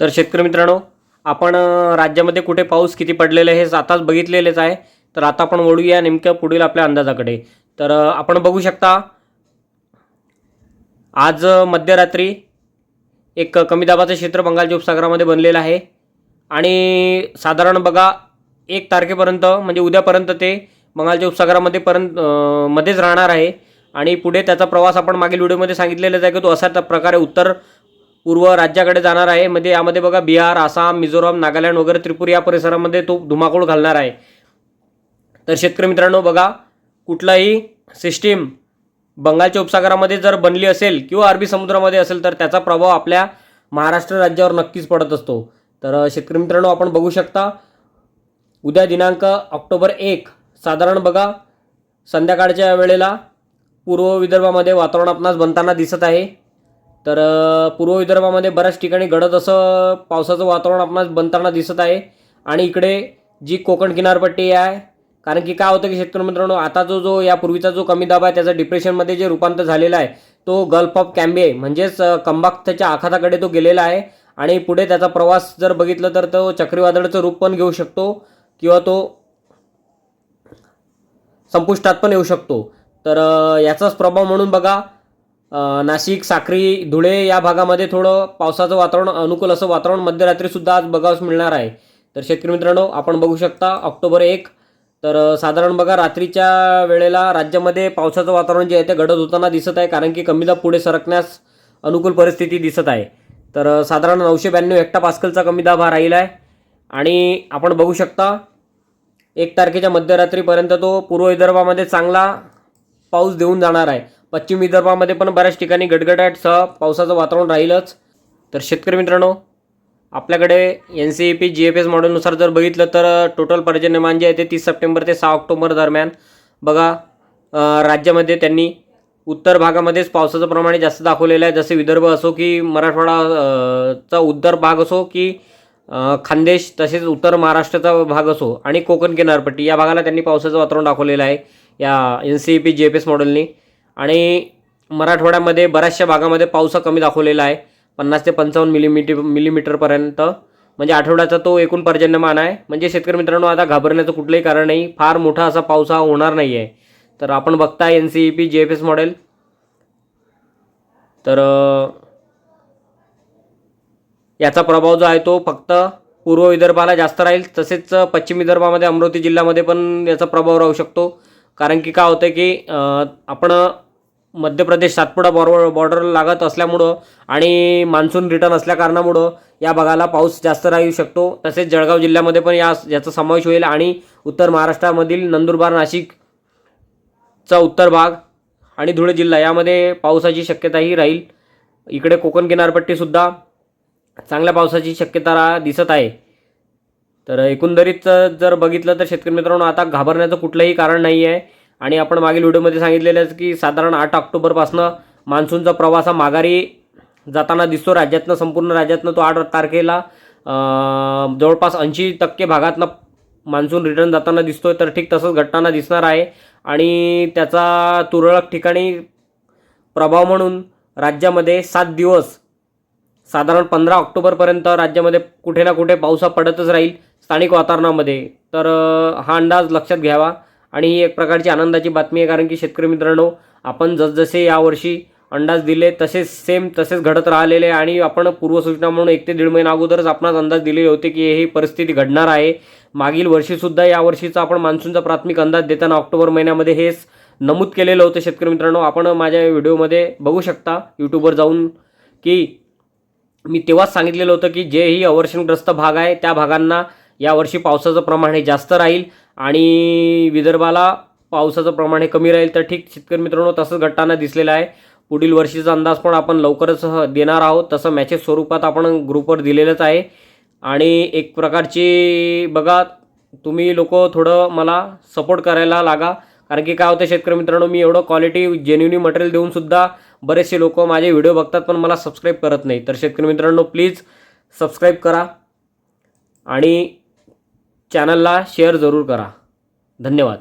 तर शेतकरी मित्रांनो आपण राज्यामध्ये कुठे पाऊस किती पडलेला आहे हे आताच बघितलेलेच आहे. तर आता आपण वळूया नेमक्या पुढील आपल्या अंदाजाकडे. तर आपण बघू शकता आज मध्यरात्री एक कमी दाबाचं क्षेत्र बंगालच्या उपसागरामध्ये बनलेलं आहे. आणि साधारण बघा एक तारखेपर्यंत म्हणजे उद्यापर्यंत ते बंगालच्या उपसागरामध्ये पर्यंत मध्येच राहणार आहे. आणि पुढे त्याचा प्रवास आपण मागील व्हिडिओमध्ये सांगितलेलाच आहे की तो अशा प्रकारे उत्तर पूर्व राज्याकडे जाणार आहे. म्हणजे यामध्ये बघा बिहार आसाम मिझोराम नागालँड वगैरे त्रिपुरा या परिसरामध्ये तो धुमाकूळ घालणार आहे. तर शेतकरी मित्रांनो बघा कुठलाही सिस्टीम बंगालच्या उपसागरामध्ये जर बनली असेल किंवा अरबी समुद्रामध्ये असेल तर त्याचा प्रभाव आपल्या महाराष्ट्र राज्यावर नक्कीच पडत असतो. तर शेतकरी मित्रांनो आपण बघू शकता उद्या दिनांक ऑक्टोबर एक साधारण बघा संध्याकाळच्या वेळेला पूर्व विदर्भामध्ये वातावरण आपणास बनताना दिसत आहे. तर पूर्व विदर्भामध्ये बऱ्याच ठिकाणी गडद असं पावसाचं वातावरण आपणास बनताना दिसत आहे. आणि इकडे जी कोकण किनारपट्टी आहे कारण की काय होतं की शेतकरी मित्रांनो आता जो जो यापूर्वीचा जो कमी दाब आहे त्याचा डिप्रेशनमध्ये जे रूपांतर झालेला आहे तो गल्फ ऑफ कॅम्बे म्हणजेच अ, कंबाख्तच्या आखाताकडे तो गेलेला आहे. आणि पुढे त्याचा प्रवास जर बघितलं तर तो चक्रीवादळाचं रूप पण घेऊ शकतो किंवा तो संपुष्टात पण येऊ शकतो. तर याचाच प्रभाव म्हणून बघा नाशिक साक्री धुळे या भागामध्ये थोडं पावसाचं वातावरण अनुकूल असं वातावरण मध्यरात्रीसुद्धा आज बघावस मिळणार आहे. तर शेतकरी मित्रांनो आपण बघू शकता ऑक्टोबर एक. तर साधारण बघा रात्रीच्या वेळेला राज्यामध्ये पावसाचं वातावरण जे आहे ते घडत होताना दिसत आहे कारण की कमी दाब पुढे सरकण्यास अनुकूल परिस्थिती दिसत आहे. तर साधारण नऊशे ब्याण्णव हेक्टा पास्कलचा कमी दाब हा राहिला आहे. आणि आपण बघू शकता एक तारखेच्या मध्यरात्रीपर्यंत तो पूर्व विदर्भामध्ये चांगला पाऊस देऊन जाणार आहे. पश्चिम विदर्भामध्ये पण बऱ्याच ठिकाणी गडगडाटसह पावसाचं वातावरण राहीलच. तर शेतकरी मित्रांनो आपल्याकडे N C E P G F S मॉडेलनुसार जर बघितलं तर टोटल पर्जन्यमान जे आहे ते तीस सप्टेंबर ते सहा ऑक्टोबर दरम्यान. बघा राज्यामध्ये त्यांनी उत्तर भागामध्येच पावसाचं प्रमाण जास्त दाखवलेलं आहे. जसे विदर्भ असो की मराठवाडा चा उत्तर भाग असो की खानदेश तसेच उत्तर महाराष्ट्राचा भाग असो आणि कोकण किनारपट्टी या भागाला त्यांनी पावसाचं वातावरण दाखवलेलं आहे. या N C E P G F S मॉडेलनी आणि मराठवाड्यामध्ये बऱ्याचशा भागामध्ये पाऊस कमी दाखवलेला आहे. पन्नास ते पंचावन्न मिलीमीटर मिलीमीटरपर्यंत म्हणजे आठवड्याचा तो एकूण पर्जन्यमान आहे. म्हणजे शेतकरी मित्रांनो आता घाबरण्याचं कुठलंही कारण नाही. फार मोठा असा पाऊस हा होणार नाही आहे तर आपण बघता N C E P G F S model तर याचा प्रभाव जो आहे तो फक्त पूर्व विदर्भाला जास्त राहील. तसेच पश्चिम विदर्भामध्ये अमरावती जिल्ह्यामध्ये पण याचा प्रभाव राहू शकतो. कारण की काय होतं की आपण मध्य प्रदेश सातपुडा बॉर्डर बॉर्डर लागत असल्यामुळं आणि मान्सून रिटर्न असल्याकारणामुळं या भागाला पाऊस जास्त राहू शकतो. तसेच जळगाव जिल्ह्यामध्ये पण या याचा समावेश होईल आणि उत्तर महाराष्ट्रामधील नंदुरबार नाशिकचा उत्तर भाग आणि धुळे जिल्हा यामध्ये पावसाची शक्यताही राहील. इकडे कोकण किनारपट्टीसुद्धा चांगल्या पावसाची शक्यता रा- दिसत आहे. तर एकंदरीत जर बघितलं तर शेतकरी मित्रांनो आता घाबरण्याचं कुठलंही कारण नाही आहे आणि आपण मागील व्हिडिओमध्ये सांगितलेलंच की साधारण आठ ऑक्टोबरपासनं मान्सूनचा प्रवास हा माघारी जाताना दिसतो. राज्यातनं संपूर्ण राज्यातनं तो आठ तारखेला जवळपास ऐंशी टक्के भागातनं मान्सून रिटर्न जाताना दिसतोय. तर ठीक तसंच घटताना दिसणार आहे. आणि त्याचा तुरळक ठिकाणी प्रभाव म्हणून राज्यामध्ये सात दिवस साधारण पंधरा ऑक्टोबरपर्यंत राज्यामध्ये कुठे ना कुठे पाऊस पडतच राहील स्थानिक वातावरणामध्ये. तर हा अंदाज लक्षात घ्यावा. आणि ही एक प्रकारची आनंदाची बातमी आहे कारण की शेतकरी मित्रांनो आपण जसजसे यावर्षी अंदाज दिले तसेच सेम तसेच घडत राहिलेले आणि आपण पूर्वसूचना म्हणून एक ते दीड महिना अगोदरच आपणास अंदाज दिलेले होते की ही परिस्थिती घडणार आहे. मागील वर्षीसुद्धा यावर्षीचा आपण मान्सूनचा प्राथमिक अंदाज देताना ऑक्टोबर महिन्यामध्ये हेच नमूद केलेलं होतं शेतकरी मित्रांनो. आपण माझ्या व्हिडिओमध्ये बघू शकता यूट्यूबवर जाऊन की मी तेव्हाच सांगितलेलं होतं की जे ही अवर्षणग्रस्त भाग आहे त्या भागांना यावर्षी पावसाचं प्रमाण हे जास्त राहील. आणि विदर्भाला पावसाचं प्रमाण हे कमी राहील तर ठीक शेतकरी मित्रांनो तसंच घटताना दिसलेलं आहे. पुढील वर्षीचा अंदाज पण आपण लवकरच देणार आहोत. तसं मॅचेस स्वरूपात आपण ग्रुपवर दिलेलंच आहे. आणि एक प्रकारची बघा तुम्ही लोक थोडं मला सपोर्ट करायला लागा. कारण की काय होतं शेतकरी मित्रांनो मी एवढं क्वालिटी जेन्युनी मटेरियल देऊनसुद्धा बरेचसे लोक माझे व्हिडिओ बघतात पण मला सबस्क्राईब करत नाही. तर शेतकरी मित्रांनो प्लीज सबस्क्राईब करा. आणि चॅनलला शेअर जरूर करा. धन्यवाद.